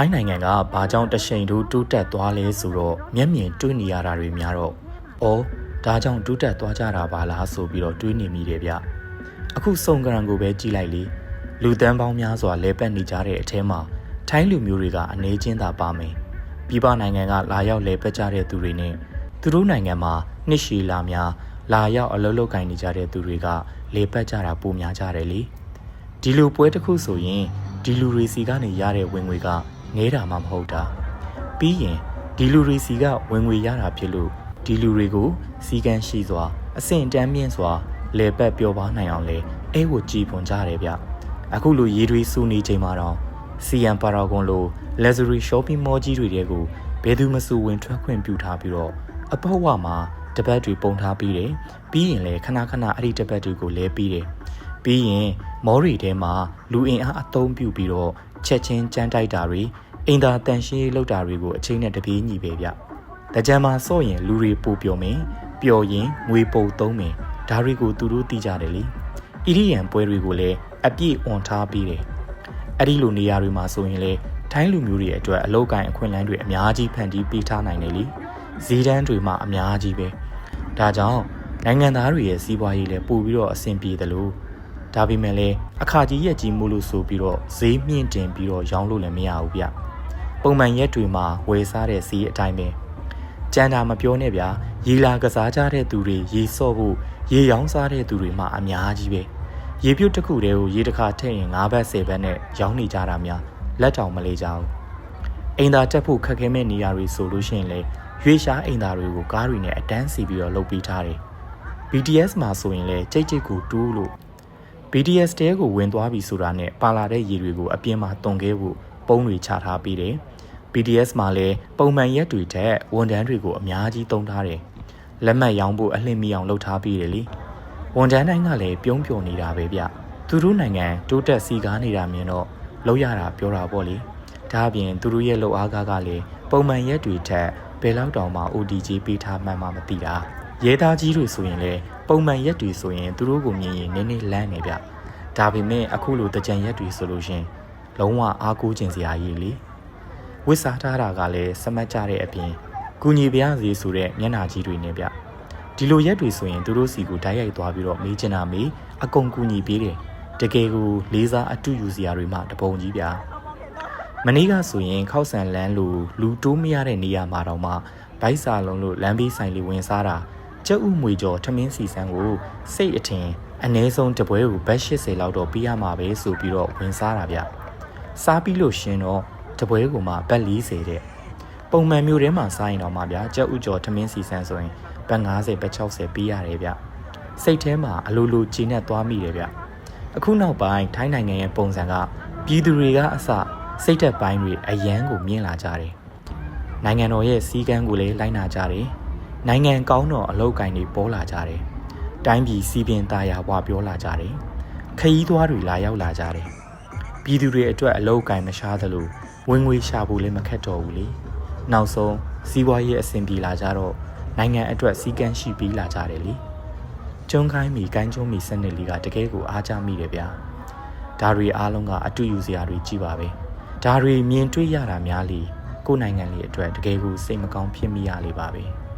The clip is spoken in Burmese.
ထိုင်းနိုင်ငံကဘာကြောင့်တရှိန်တို့တိုးတက်သွားလဲဆိုတော့မျက်မြင်တွေ့နေရတာတွေများတော့အော်ဒါကြောင့်တိုးတက်သွားကြတာပါလားဆိုပြီးတော့တွေးနေမိတယ်ဗျအခုစုံကရန်ကိုပဲကြည့်လိုက်လေလူတန်းပေါင်းများစွာလဲပတ်နေကြတဲ့အထဲမှာထိုင်းလူမျိုးတွေကအနေချင်းသာပါမယ်ပြည်ပနိုင်ငံကလာရောက်လဲပတ်ကြတဲ့သူတွေနဲ့သူတို့နိုင်ငံမှာနှစ်ရှည်လာများလာရောက်အလုပ်လုပ်ကင်နေကြတဲ့သူတွေကလေပတ်ကြတာပိုများကြတယ်လေဒီလိုပွဲတစ်ခုဆိုရင်ဒီလူတွေစီကနေရတဲ့ဝင်ငွေက ငဲတာမှမဟုတ်တာပြီးရင်ဒီလူတွေစီကဝင်ငွေရတာဖြစ်လို့ဒီလူတွေကိုစီကန်းရှိစွာအဆင့်တန်းမြင့်စွာလေပတ်ပျော်ပါနိုင်အောင်လဲအဲကိုကြည်ပွန်ကြတယ်ဗျအခုလိုရေးတွေစူနေချိန်မှာတော့ CM Paragon လို luxury shopping mall ကြီးတွေတဲကိုဘယ်သူမှစုဝင်ထွက်ခွင့်ပြုထားပြီးတော့အပေါက်ဝမှာတပတ်တွေပုံထားပြီးတယ်ပြီးရင်လည်းခဏခဏအဲ့ဒီတပတ်တွေကိုလဲပြီးတယ်ပြီးရင် မော်ရီထဲမှာလူအင်အားအသုံးပြုပြီးတော့ချက်ချင်းကြမ်းတိုက်တာတွေအင်သာတန်ရှင်းရေးလုပ်တာတွေကိုအချိန်နဲ့တပြေးညီပဲဗျ။တကြံမှာစော့ရင်လူတွေပိုပျော်မယ်ပျော်ရင်ငွေပုံသုံးမယ်ဒါတွေကိုသူတို့သိကြတယ်လေ။ဣရိယံပွဲတွေကိုလည်းအပြည့်အွန်ထားပြီးတယ်။အဲ့ဒီလိုနေရာတွေမှာဆိုရင်လေထိုင်းလူမျိုးတွေအတွက်အလောက်ကန်အခွင့်အလမ်းတွေအများကြီးဖန်တီးပေးထားနိုင်တယ်လေ။ဇီးတန်းတွေမှာအများကြီးပဲ။ဒါကြောင့်နိုင်ငံသားတွေရဲ့စီးပွားရေးလည်းပို့ပြီးတော့အဆင်ပြေတယ်လို့ ဒါပေမဲ့လည်းအခါကြီးရက်ကြီးမို့လို့ဆိုပြီးတော့ဈေးမြင့်တင်ပြီးတော့ရောင်းလို့လည်းမရဘူးဗျပုံမှန်ရက်တွေမှာဝယ်စားတဲ့ဈေးအတိုင်းပဲကြမ်းတာမပြောနဲ့ဗျာရေလာကစားကြတဲ့သူတွေရေဆော့ဖို့ရေရောင်းစားတဲ့သူတွေမှအများကြီးပဲရေပြုတ်တစ်ခုတည်းကိုရေတစ်ခါထည့်ရင်၅ဘတ်၁၀ဘတ်နဲ့ရောင်းနေကြတာများလက်တောင်မလေးကြဘူးအိမ်သာတက်ဖို့ခက်ခဲမဲ့နေရာတွေဆိုလို့ရှိရင်လေရွေရှားအိမ်သာတွေကိုကားတွေနဲ့အတန်းစီပြီးတော့လုပ်ပေးထားတယ် BTS မှာဆိုရင်လည်းကြိတ်ကြိတ်ကိုတူးလို့ BTS တဲကိုဝင်သွားပြီဆိုတာနဲ့ပါလာတဲ့ရေတွေကိုအပြင်မှာတုံခဲဖို့ပုံးတွေချထားပေးတယ်။ BTS မှာလည်းပုံမှန်ရက်တွေထက်ဝန်ထမ်းတွေကိုအများကြီးတုံးထားတယ်။လက်မှတ်ရောင်းဖို့အလှင့်မီအောင်လုပ်ထားပေးတယ်လေ။ဝန်ထမ်းတိုင်းကလည်းပြုံးပျော်နေတာပဲဗျ။သူတို့နိုင်ငံတိုးတက်စီကားနေတာမြင်တော့လောက်ရတာပြောတာပေါ့လေ။ဒါအပြင်သူတို့ရဲ့လှုပ်အားကားကလည်းပုံမှန်ရက်တွေထက်ဘယ်လောက်တောင်မှ ODG ပေးထားမှန်းမှမသိတာ။ရဲသားကြီးတွေဆိုရင်လည်း ပုံမှန်ရက်တွေဆိုရင်သူတို့ကိုမြင်ရင်နည်းနည်းလန့်နေဗျဒါပေမဲ့အခုလိုတကြံရက်တွေဆိုလို့ရှင်လုံးဝအားကိုးခြင်းစရာကြီးလေဝစ်စားထားတာကလည်းစမတ်ကြတဲ့အပြင်ကုညီပြားစီဆိုတဲ့မျက်နာကြီးတွေနဲ့ဗျဒီလိုရက်တွေဆိုရင်သူတို့စီကိုဓာတ်ရိုက်သွားပြီးတော့မေးချင်တာမေးအကုန်ကူညီပေးတယ်တကယ်ကိုလေးစားအတူယူစရာတွေမှတပုံကြီးဗျာမနေ့ကဆိုရင်ခောက်ဆန်လန်းလိုလူတိုးမရတဲ့နေရာမှာတော့မှဘိုက်စာလုံးလို့လမ်းဘေးဆိုင်လေးဝင်စားတာ ကျက်ဥမွေကျော်ထမင်းစီဆန်းကိုစိတ်အထင်အနည်းဆုံးတပွဲကိုဘတ်80လောက်တော့ပေးရမှာပဲဆိုပြီးတော့ဝင်စားတာဗျစားပြီးလို့ရှင်တော့တပွဲကိုမှဘတ်40တဲ့ပုံမှန်မျိုးထဲမှာစားရင်တော့မှဗျာကျက်ဥကျော်ထမင်းစီဆန်းဆိုရင်ဘတ်90ဘတ်60ပေးရတယ်ဗျစိတ်ထဲမှာအလိုလိုကြီးနဲ့သွားမိတယ်ဗျအခုနောက်ပိုင်းထိုင်းနိုင်ငံရဲ့ပုံစံကပြည်သူတွေကအစစိတ်သက်ပိုင်းတွေအယမ်းကိုမြင်လာကြတယ်နိုင်ငံတော်ရဲ့စီကံကိုလည်းလိုက်နာကြတယ် နိုင်ငံကောင်းတော့အလောက်ကိုင်းတွေပေါ်လာကြတယ်။တိုင်းပြည်စီးပင်သားရာဝပြောလာကြတယ်။ခရီးသွားတွေလာရောက်လာကြတယ်။ပြည်သူတွေအတွက်အလောက်ကိုင်းမရှားသလိုဝင်ငွေရှာဖို့လည်းမခက်တော့ဘူးလေ။နောက်ဆုံးစီးပွားရေးအဆင်ပြေလာကြတော့နိုင်ငံအတွက်စီကံရှိပြီးလာကြတယ်လေ။ကျုံခိုင်းမိကိုင်းကျုံမိစနစ်လေးကတကယ်ကိုအားကြမိတယ်ဗျာ။ဒါတွေအားလုံးကအတူယူစရာတွေကြီးပါပဲ။ဒါတွေမြင်တွေ့ရတာများလေကိုယ်နိုင်ငံလေးအတွက်တကယ်ကိုစိတ်မကောင်းဖြစ်မိရလေပါပဲ။